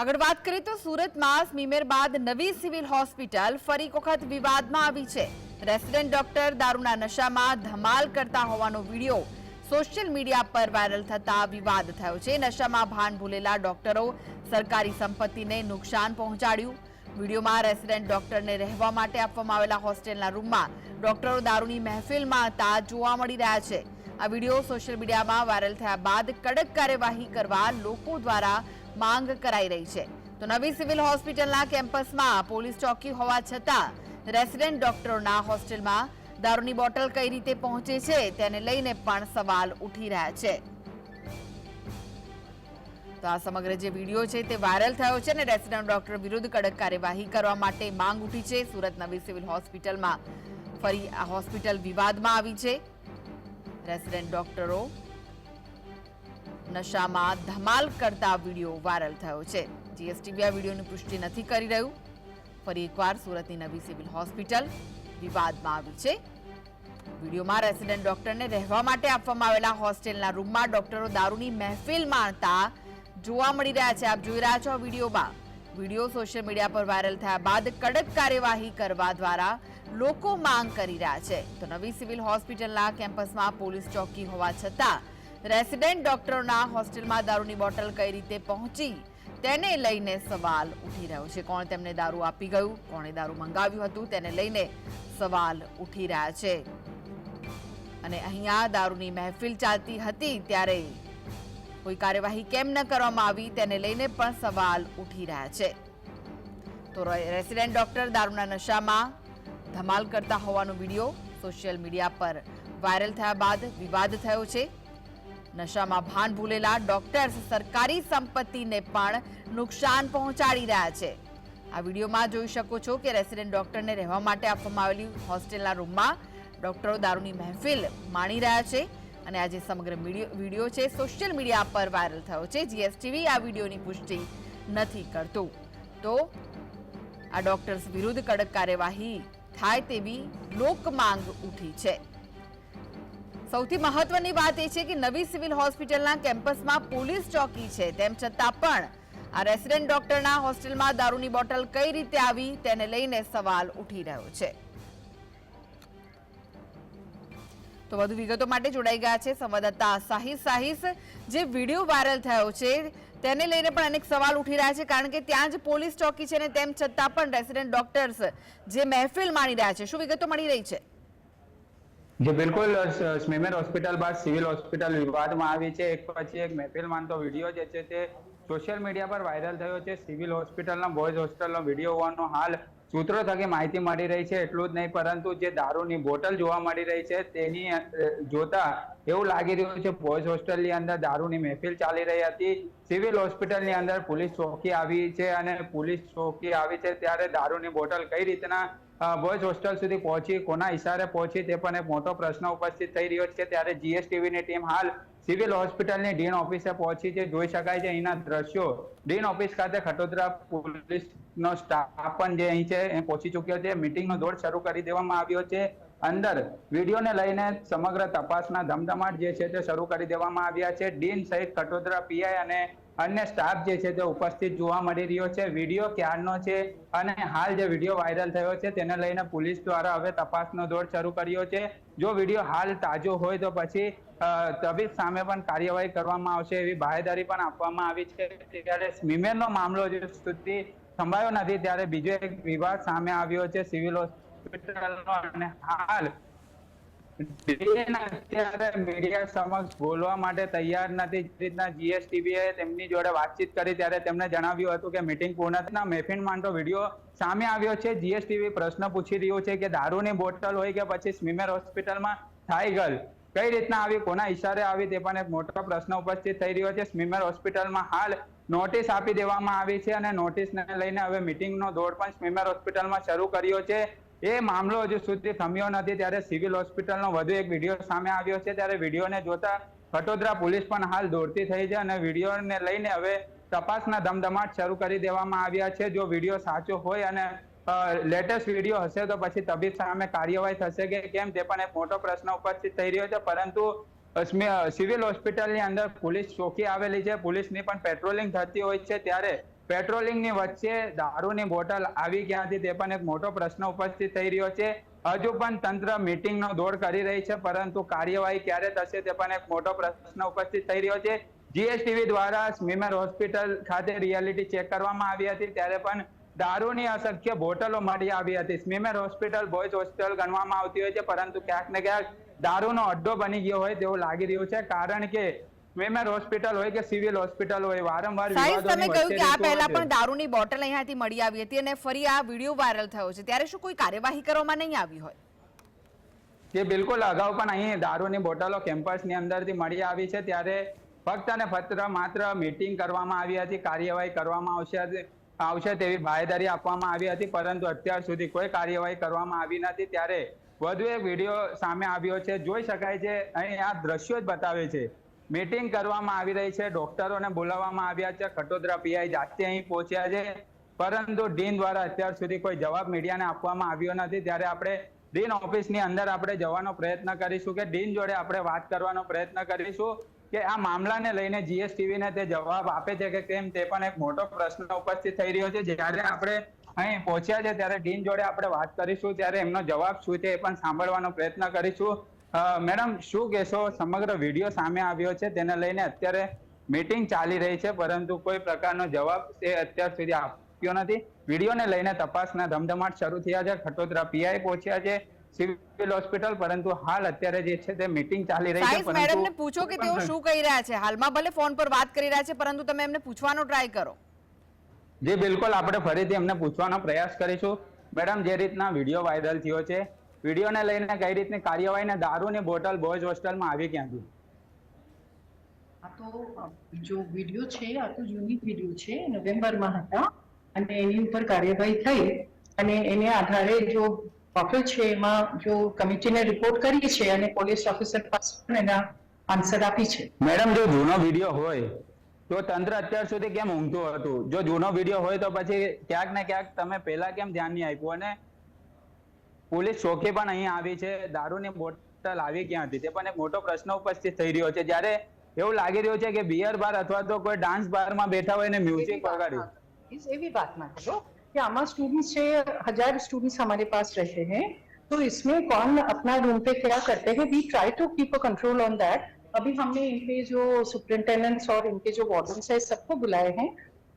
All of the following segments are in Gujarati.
આગળ વાત કરીએ તો સુરતમાં સ્મીમેર બાદ નવી સિવિલ હોસ્પિટલ ફરી વખત વિવાદમાં આવી છે. રેસિડેન્ટ ડોક્ટર દારૂના નશામાં ધમાલ કરતા હોવાનો વીડિયો સોશિયલ મીડિયા પર વાયરલ થતા વિવાદ થયો છે. નશામાં ભાન ભૂલેલા ડોક્ટરો સરકારી સંપત્તિને નુકસાન પહોંચાડ્યું. વિડીયોમાં રેસિડેન્ટ ડોક્ટરને રહેવા માટે આપવામાં આવેલા હોસ્ટેલના રૂમમાં ડોક્ટરો દારૂની મહેફિલમાં હતા જોવા મળી રહ્યા છે. આ વીડિયો સોશિયલ મીડિયામાં વાયરલ થયા બાદ કડક કાર્યવાહી કરવા લોકો દ્વારા માંગ કરાઈ રહી છે. તો નવી સિવિલ હોસ્પિટલના કેમ્પસમાં પોલીસ ચોકી હોવા છતાં રેસિડેન્ટ ડોક્ટરોના હોસ્ટેલમાં દારૂની બોટલ કઈ રીતે પહોંચે છે તેને લઈને પણ સવાલ ઉઠી રહ્યા છે. તો આ સમગ્ર જે વીડિયો છે તે વાયરલ થયો છે અને રેસિડેન્ટ ડોક્ટર વિરુદ્ધ કડક કાર્યવાહી કરવા માટે માંગ ઉઠી છે. સુરત નવી સિવિલ હોસ્પિટલમાં ફરી આ હોસ્પિટલ વિવાદમાં આવી છે. રેસિડેન્ટ ડોક્ટરો નશામાં ધમાલ કરતા વીડિયો વાયરલ થયો છે. જીએસટીબી આ વિડીયોની પુષ્ટિ નથી કરી રહ્યું. ફરી એકવાર સુરતની નવી સિવિલ હોસ્પિટલ વિવાદમાં આવી છે. વિડીયોમાં રેસિડેન્ટ ડોક્ટરને રહેવા માટે આપવામાં આવેલા હોસ્ટેલના રૂમમાં ડોક્ટરો દારૂની મહેફિલ માણતા જોવા મળી રહ્યા છે. આપ જોઈ રહ્યા છો વિડીયોમાં. વીડિયો સોશિયલ મીડિયા પર વાયરલ થયા બાદ કડક કાર્યવાહી કરવા દ્વારા લોકો માંગ કરી રહ્યા છે. તો નવી સિવિલ હોસ્પિટલના કેમ્પસમાં પોલીસ ચોકી હોવા છતાં રેસિડેન્ટ ડોક્ટરોના હોસ્ટેલમાં દારૂની બોટલ કઈ રીતે પહોંચી તેને લઈને સવાલ ઉઠી રહ્યો છે. કોણ તેમને દારૂ આપી ગયું? કોણે દારૂ મંગાવ્યું હતું? તેને લઈને સવાલ ઉઠી રહ્યા છે. અને અહીંયા દારૂની મહેફિલ ચાલતી હતી ત્યારે કોઈ કાર્યવાહી કેમ ન કરવામાં આવી તેને લઈને પણ સવાલ ઉઠી રહ્યા છે. તો રેસિડેન્ટ ડોક્ટર દારૂના નશામાં ધમાલ કરતા હોવાનો વીડિયો સોશિયલ મીડિયા પર વાયરલ થયા બાદ વિવાદ થયો છે. નશામાં ભાન ભૂલેલા ડોક્ટર્સ સરકારી સંપત્તિને પણ નુકસાન પહોંચાડી રહ્યા છે. આ વિડીયોમાં જોઈ શકો છો કે રેસિડેન્ટ ડોક્ટરને રહેવા માટે આપવામાં આવેલી હોસ્ટેલના રૂમમાં ડોક્ટરો દારૂની મહેફિલ માણી રહ્યા છે અને આજે સમગ્ર વીડિયો છે સોશિયલ મીડિયા પર વાયરલ થયો છે. જીએસટીવી આ વિડીયોની પુષ્ટિ નથી કરતું. તો આ ડોક્ટર્સ વિરુદ્ધ કડક કાર્યવાહી થાય તેવી લોકમાંગ ઉઠી છે. સૌથી મહત્વની વાત એ છે કે નવી સિવિલ હોસ્પિટલના કેમ્પસમાં પોલીસ ચોકી છે. તેમ છતાં પણ આ રેસિડેન્ટ ડોક્ટરના હોસ્ટેલમાં દારૂની બોટલ કઈ રીતે આવી તેને લઈને સવાલ ઉઠી રહ્યો છે. તો વધુ વિગતો માટે જોડાઈ ગયા છે સંવાદદાતા સાહિસ સાહિસ જે વીડિયો વાયરલ થયો છે તેને લઈને પણ અનેક સવાલ ઉઠી રહ્યા છે કારણ કે ત્યાં જ પોલીસ ચોકી છે ને તેમ છતાં પણ રેસિડેન્ટ ડોક્ટર્સ જે મહેફિલ માણી રહ્યા છે. શું વિગતો મળી રહી છે? જે બિલકુલ સ્મેમેર હોસ્પિટલ બાદ સિવિલ હોસ્પિટલ વિવાદમાં આવી છે. એક પછી એક મહેફિલ માનતો વીડિયો જે છે તે સોશિયલ મીડિયા પર વાયરલ થયો છે. સિવિલ હોસ્પિટલના બોયઝ હોસ્ટેલનો વીડિયો હોવાનો હાલ સૂત્રો થકી માહિતી મળી રહી છે. એટલું જ નહીં, પરંતુ જે દારૂની બોટલ જોવા મળી રહી છે તેની જોતા એવું લાગી રહ્યું છે બોયઝ હોસ્ટેલની અંદર દારૂની મહેફિલ ચાલી રહી હતી. સિવિલ હોસ્પિટલની અંદર પોલીસ ચોકી આવી છે અને પોલીસ ચોકી આવી છે ત્યારે દારૂની બોટલ કઈ રીતના બોયઝ હોસ્ટેલ સુધી પહોંચી. કોના ઇશારે પહોંચી તે પણ એક મોટો પ્રશ્ન ઉપસ્થિત થઈ રહ્યો છે ત્યારે જીએસટીવી ની ટીમ હાલ સિવિલ હોસ્પિટલની ડીન ઓફિસે પહોંચી છે. જોઈ શકાય છે અહીંના દ્રશ્યો. ડીન ઓફિસ ખાતે ખટોદરા પોલીસનો સ્ટાફ પણ જે અહીં છે એ પહોંચી ચૂક્યો છે. મિટિંગનો દોડ શરૂ કરી દેવામાં આવ્યો છે. અંદર વિડીયોને લઈને સમગ્ર તપાસના ધમધમાટ જે છે તે શરૂ કરી દેવામાં આવ્યા છે. ડીન સહિત ખટોદરા પીઆઈ અને અન્ય સ્ટાફ જે છે તે ઉપસ્થિત જોવા મળી રહ્યો છે. વીડિયો ક્યારનો છે અને હાલ જે વીડિયો વાયરલ થયો છે તેને લઈને પોલીસ દ્વારા હવે તપાસનો દોર શરૂ કર્યો છે. જો વીડિયો હાલ તાજો હોય તો પછી તબીબ સામે પણ કાર્યવાહી કરવામાં આવશે એવી બાહેદારી પણ આપવામાં આવી છે. ત્યારે સ્મીમેરનો મામલો જે સુધી સંભાળ્યો નથી, ત્યારે બીજો એક વિવાદ સામે આવ્યો છે. સિવિલ હોસ્પિટલનો અને હાલ તૈયાર નથી. તેમની વાતચીત કરી ત્યારે તેમણે જણાવ્યું હતું કે મિટિંગ પૂર્ણ મેફિન માંડો વીડિયો સામે આવ્યો છે. જીએસટીવી પ્રશ્ન પૂછી રહ્યો છે કે દારૂની બોટલ હોય કે પછી સ્મીમેર હોસ્પિટલમાં થાય ગલ કઈ રીતના આવી, કોના ઈશારે આવી તે પણ એક મોટો પ્રશ્ન ઉપસ્થિત થઈ રહ્યો છે. સ્મીમેર હોસ્પિટલમાં હાલ નોટિસ આપી દેવામાં આવી છે અને નોટિસને લઈને હવે મીટિંગનો દોડ પણ સ્મીમેર હોસ્પિટલમાં શરૂ કર્યો છે. એ મામલો હજુ સુધી થમ્યો નથી. ત્યારે સિવિલ હોસ્પિટલનો વધુ એક વીડિયો સામે આવ્યો છે. ત્યારે વિડીયોને જોતા કટોદરા પોલીસ પણ હાલ દોડતી થઈ છે અને વિડીયોને લઈને હવે તપાસના ધમધમાટ શરૂ કરી દેવામાં આવ્યા છે. જો વીડિયો સાચો હોય અને લેટેસ્ટ વીડિયો હશે તો પછી તબીબ સામે કાર્યવાહી થશે કે કેમ તે પણ એક મોટો પ્રશ્ન ઉપસ્થિત થઈ રહ્યો છે. પરંતુ સિવિલ હોસ્પિટલની અંદર પોલીસ ચોકી આવેલી છે. પોલીસની પણ પેટ્રોલિંગ થતી હોય છે. ત્યારે પેટ્રોલિંગની વચ્ચે દારૂની બોટલ આવી ક્યાંથી તે પણ એક મોટો પ્રશ્ન ઉપસ્થિત થઈ રહ્યો છે. હજુ પણ તંત્ર મીટિંગનો દોડ કરી રહી છે, પરંતુ કાર્યવાહી ક્યારે થશે તે પણ એક મોટો પ્રશ્ન ઉપસ્થિત થઈ રહ્યો છે. જીએસટીવી દ્વારા સ્મીમેર હોસ્પિટલ ખાતે રિયાલિટી ચેક કરવામાં આવી હતી, ત્યારે પણ દારૂની અસંખ્ય બોટલો મળી આવી હતી. સ્મીમેર હોસ્પિટલ બોયઝ હોસ્પિટલ ગણવામાં આવતી હોય છે, પરંતુ ક્યાંક ને ક્યાંક દારૂનો અડ્ડો બની ગયો હોય તેવું લાગી રહ્યું છે, કારણ કે સ્મીમેર હોસ્પિટલ હોય કે સિવિલ હોસ્પિટલ હોય વારંવાર તમે કહ્યું કે આ પહેલા પણ દારૂની બોટલ અહીંયાથી મળી આવી હતી અને ફરી આ વીડિયો વાયરલ થયો છે. ત્યારે શું કોઈ કાર્યવાહી કરવામાં નહીં આવી હોય? જે બિલકુલ અગાઉ પણ અહીં દારૂની બોટલો કેમ્પસની અંદરથી મળી આવી છે. ત્યારે ફક્ત અને ફક્ત માત્ર મીટિંગ કરવામાં આવી હતી કાર્યવાહી કરવામાં આવશે આવશે તેવી બાહેધરી આપવામાં આવી હતી. પરંતુ અત્યાર સુધી કોઈ કાર્યવાહી કરવામાં આવી નથી. ત્યારે વધુ એક વીડિયો સામે આવ્યો છે. જોઈ શકાય છે અહીં આ દ્રશ્યો જ બતાવે છે મીટિંગ કરવામાં આવી રહી છે. ડોક્ટરોને બોલાવવામાં આવ્યા છે. ખટોદરા પીઆઈ જાતે અહીં પહોંચ્યા છે. પરંતુ ડીન દ્વારા અત્યાર સુધી કોઈ જવાબ મીડિયાને આપવામાં આવ્યો નથી. ત્યારે આપણે ડીન ઓફિસની અંદર આપણે જવાનો પ્રયત્ન કરીશું કે ડીન જોડે આપણે વાત કરવાનો પ્રયત્ન કરીશું કે આ મામલાને લઈને જીએસટીવીને તે જવાબ આપે છે કે કેમ તે પણ એક મોટો પ્રશ્ન ઉપસ્થિત થઈ રહ્યો છે. જ્યારે આપણે અહીં પહોંચ્યા છે ત્યારે ડીન જોડે આપણે વાત કરીશું. ત્યારે એમનો જવાબ શું છે એ પણ સાંભળવાનો પ્રયત્ન કરીશું. મેડમ શું કહેશો? સમગ્ર વીડિયો સામે આવ્યો છે તેને લઈને અત્યારે મીટિંગ ચાલી રહી છે પરંતુ કોઈ પ્રકારનો જવાબ તે અત્યાર સુધી આપ્યો નથી. વિડીયોને લઈને તપાસના ધમધમાટ શરૂ થયા છે. ખટોદરા પીઆઈ પહોંચ્યા છે સિવિલ હોસ્પિટલ પરંતુ હાલ અત્યારે જે છે તે મીટિંગ ચાલી રહી છે પરંતુ મેડમને પૂછો કે તેઓ શું કહી રહ્યા છે. હાલમાં ભલે ફોન પર વાત કરી રહ્યા છે પરંતુ તમે એમને પૂછવાનો ટ્રાય કરો. જી બિલકુલ. આપણે ફરીથી એમને પૂછવાનો પ્રયાસ કરીશું. મેડમ જે રીતના વીડિયો વાયરલ થયો છે વિડીયોને લઈને કઈ રીતની કાર્યવાહી ને દારૂની બોટલ બોયઝ હોસ્ટેલમાં આવી ક્યાંથી આ તો જો વીડિયો છે આ તો જૂની વીડિયો છે નવેમ્બરમાં હતા અને એની ઉપર કાર્યવાહી થઈ અને એને આધારે જો પ્રોફિટ છે એમાં જો કમિટીને રિપોર્ટ કરી છે અને પોલીસ ઓફિસર પાસે પણ એના આન્સર આપી છે. મેડમ જો જૂનો વીડિયો હોય તો તંત્ર અત્યાર સુધી કેમ ઊંઘતું હતું? જો જૂનો વીડિયો હોય તો પછી ક્યાંક ને ક્યાંક તમે પહેલા કેમ ધ્યાન નહીં આપ્યું? અને પોલીસ ચોકી પણ અહીં આવી છે દારૂની બોટલ આવી ક્યાં હતી તે પણ એક મોટો પ્રશ્ન ઉપસ્થિત થઈ રહ્યો છે જ્યારે એવું લાગી રહ્યું છે કે બિયર બાર અથવા તો કોઈ ડાન્સ બારમાં બેઠા હોય ને મ્યુઝિક વગાડ્યું इस एवी बात ना करो कि आमा स्टूडेंट्स से हजार स्टूडेंट्स हमारे पास रहते हैं तो इसमें कौन अपना रूम पे क्या करते हैं we try to keep a control on that अभी हमने इनके जो सुपरिंटेंडेंट्स और इनके जो वार्डन्स है सबको बुलाए हैं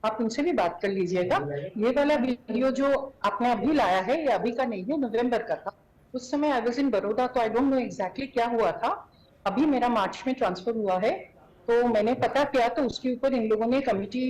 आप उनसे भी बात कर लीजिएगा ये वाला वीडियो जो आपने अभी लाया है ये अभी का नहीं है नवंबर का था उस समय आई वॉज इन बड़ौदा तो आई डोंट नो एग्जैक्टली क्या हुआ था अभी मेरा मार्च में ट्रांसफर हुआ है तो मैंने पता किया तो उसके ऊपर इन लोगों ने कमिटी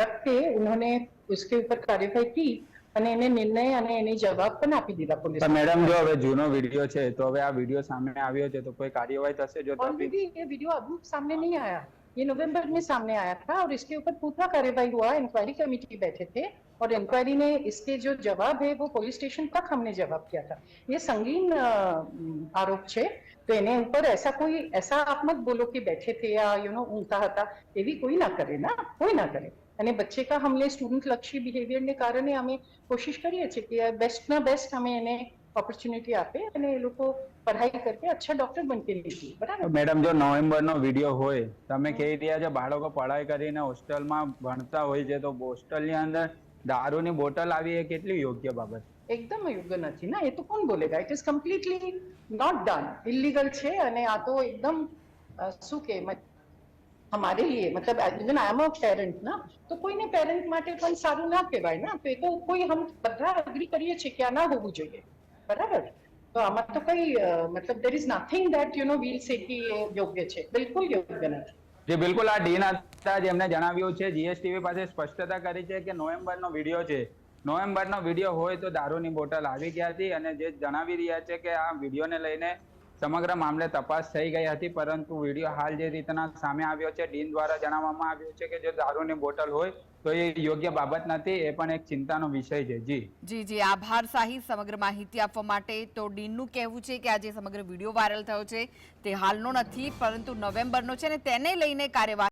रख के उन्होंने उसके ऊपर कार्यवाही की અને એને નિર્ણય અને એને જવાબ પણ આપી દીધા પોલીસ તો મેડમ જો હવે જૂનો વિડીયો છે તો હવે આ વિડીયો સામે આવ્યો છે તો કોઈ કાર્યવાહી થશે જો તપાસ- ऑलरेडी ये वीडियो अभी सामने नहीं आया ये नवंबर में सामने आया था और इसके ऊपर पूरा कार्यवाही हुआ इंक्वायरी कमेटी बैठे थे और इंक्वायरी ने इसके जो जवाब है वो पुलिस स्टेशन तक हमने जवाब किया था ये संगीन अ, आरोप છે તો એને ઉપર ऐसा कोई ऐसा आप मत बोलो कि बैठे थे या यू नो ઊંઘતા હતા એવી કોઈ ના કરે ના કોઈ ના કરે અને બચ્ચે કા हमने સ્ટુડન્ટ લક્ષી બિહેવિયર ને કારણે અમે કોશિશ કરીએ છીએ કે બેસ્ટ ના બેસ્ટ અમે એને ઓપોર્ચ્યુનિટી આપે અને એ લોકો પઢાઈ કરકે અચ્છા ડોક્ટર બનકે નીકળે બરાબર મેડમ જો નવેમ્બર નો વિડીયો હોય તમે કહી રહ્યા છો બાળકો પઢાઈ કરીને હોસ્ટેલમાં ભણતા હોય છે તો હોસ્ટેલની અંદર દારૂની બોટલ આવી એ કેટલી યોગ્ય બાબત એકદમ યોગ્ય નથી ના એ તો કોણ બોલેગા it is completely not done illegal છે અને આ તો એકદમ અ, શું કે મત- हमारे लिए मतलब even I am a parent ना તો કોઈને પેરેન્ટ માટે પણ સારું ના કહેવાય ના તો એ તો કોઈ હમ બધા અગ્રી કરીએ છીએ કે આ ના હોવું જોઈએ બરાબર? તો આમાં તો કઈ મતલબ there is nothing that you know will say કે યોગ્ય છે. બિલકુલ યોગ્ય નથી. જે બિલકુલ આ ડીન હતા જેમને જણાવ્યું છે જીએસટીવી પાસે સ્પષ્ટતા કરી છે કે નવેમ્બર નો વીડિયો છે. નવેમ્બર નો વીડિયો હોય તો દારૂની બોટલ આવી ગયા હતી અને જે જણાવી રહ્યા છે કે આ વિડીયોને લઈને સમગ્ર મામલે તપાસ થઈ ગઈ હતી, પરંતુ વીડિયો હાલ જે રીતના સામે આવ્યો છે, ડીન દ્વારા જણાવવામાં આવ્યું છે કે જો દારૂની બોટલ હોય, તો એ યોગ્ય બાબત નથી, એ પણ એક ચિંતાનો વિષય છે. જી. જી જી, આભાર સાહી સમગ્ર માહિતી આપવા માટે. તો ડીનનું કહેવું છે કે આ જે સમગ્ર વીડિયો વાયરલ થયો છે, તે હાલનો નથી, પરંતુ નવેમ્બરનો છે અને તેને લઈને કાર્યવાહી